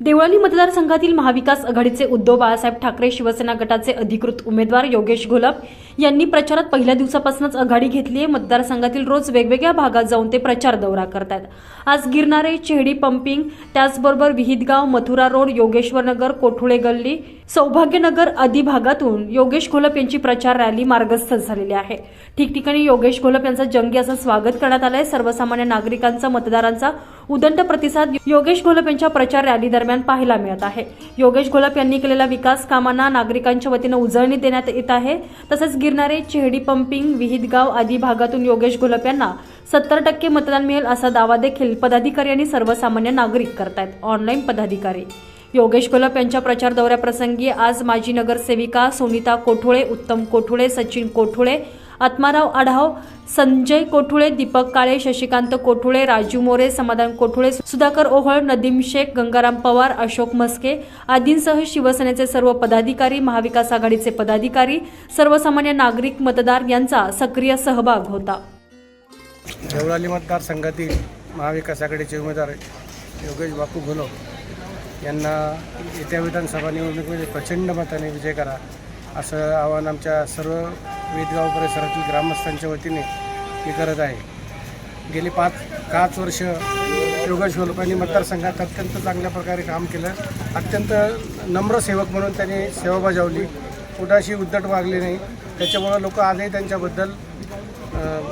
देवळाली मतदारसंघातील महाविकास आघाडीचे उद्धव बाळासाहेब ठाकरे शिवसेना गटाचे अधिकृत उमेदवार योगेश घोलप यांनी प्रचारात पहिल्या दिवसापासूनच आघाडी घेतली आहे. मतदारसंघातील रोज वेगवेगळ्या भागात जाऊन ते प्रचार दौरा करतात आज गिरणारे चेहडी पंपिंग त्याचबरोबर विहितगाव मथुरा रोड योगेश्वर नगर कोठुळे गल्ली सौभाग्यनगर आदी भागातून योगेश घोलप यांची प्रचार रॅली मार्गस्थ झालेली आहे. ठिकठिकाणी योगेश घोलप यांचं जंगी असं स्वागत करण्यात आलंय. सर्वसामान्य नागरिकांचा मतदारांचा उदंड प्रतिसाद योगेश घोलप यांच्या प्रचार रॅली दरम्यान पाहायला मिळत आहे. योगेश घोलप यांनी केलेल्या विकास कामांना नागरिकांच्या वतीनं उजळणी देण्यात येत आहे. तसंच गिरणारे चेहडी पंपिंग विहितगाव आदी भागातून योगेश घोलप यांना सत्तर टक्के मतदान मिळेल असा दावा देखील पदाधिकारी आणि सर्वसामान्य नागरिक करतायत. ऑनलाईन पदाधिकारी योगेश कोलप यांच्या प्रचार दौऱ्याप्रसंगी आज माजी नगरसेविका सोनिता कोठुळे उत्तम कोठुळे सचिन कोठुळे आत्माराव आढाव संजय कोठुळे दीपक काळे शशिकांत कोठुळे राजू मोरे समाधान कोठुळे सुधाकर ओहळ नदीम शेख गंगाराम पवार अशोक मस्के आदींसह शिवसेनेचे सर्व पदाधिकारी महाविकास आघाडीचे पदाधिकारी सर्वसामान्य नागरिक मतदार यांचा सक्रिय सहभाग होता. देवळाली मतदारसंघातील महाविकास आघाडीचे उमेदवार योगेश बापू घोलो यांना येत्या विधानसभा निवडणुकीमध्ये प्रचंड मताने विजय करा असं आवाहन आमच्या सर्व वेदगाव परिसरातील ग्रामस्थांच्या वतीने मी करत आहे. गेली पाच पाच वर्ष योगेश घोलपांनी मतदारसंघात अत्यंत चांगल्या प्रकारे काम केलं. अत्यंत नम्र सेवक म्हणून त्यांनी सेवा बजावली. कुठाशी उद्धट वागले नाही. त्याच्यामुळं लोक आजही त्यांच्याबद्दल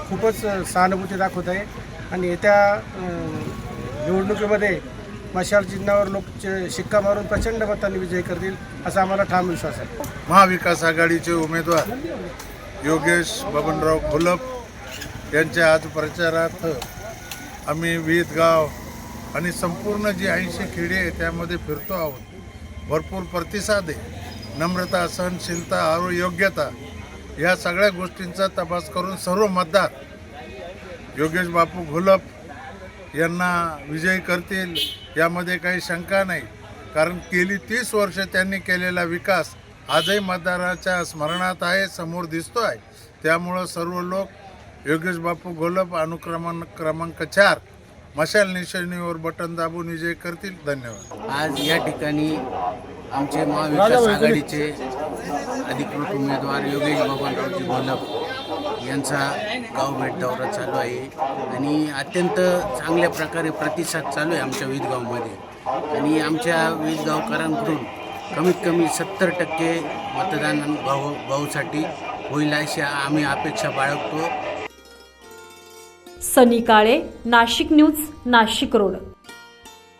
खूपच सहानुभूती दाखवत आहे. आणि येत्या निवडणुकीमध्ये मशाल चिन्हावर लोक शिक्का मारून प्रचंड मतांनी विजय करतील असा आम्हाला ठाम विश्वास आहे. महाविकास आघाडीचे उमेदवार योगेश बबनराव घोलप यांच्या आज प्रचारार्थ आम्ही विहित गाव आणि संपूर्ण जी ऐंशी खेडे आहे त्यामध्ये फिरतो आहोत. भरपूर प्रतिसाद आहे. नम्रता सहनशीलता आरो योग्यता या सगळ्या गोष्टींचा तपास करून सर्व मतदार योगेश बापू घोलप यांना विजयी करतील यामध्ये काही शंका नाही. कारण गेली तीस वर्ष त्यांनी केलेला विकास आजही मतदाराच्या स्मरणात आहे समोर दिसतो आहे त्यामुळं सर्व लोक योगेश बापू घोलप अनुक्रमांक क्रमांक चार मशाल निशाणीवर बटन दाबून विजय करतील. धन्यवाद. आज या ठिकाणी आमचे महाविकास आघाडीचे अधिकृत उमेदवार योगेश बबनरावजी घोलप यांचा गाव भेट दौरा चालू आहे आणि अत्यंत चांगल्या प्रकारे प्रतिसाद चालू आहे आमच्या विदगावमध्ये आणि आमच्या विदगावकरांकडून कमीत कमी सत्तर टक्के मतदान भाऊ भाऊसाठी होईल अशी आम्ही अपेक्षा बाळगतो. Sunny Kale Nashik news Nashik road.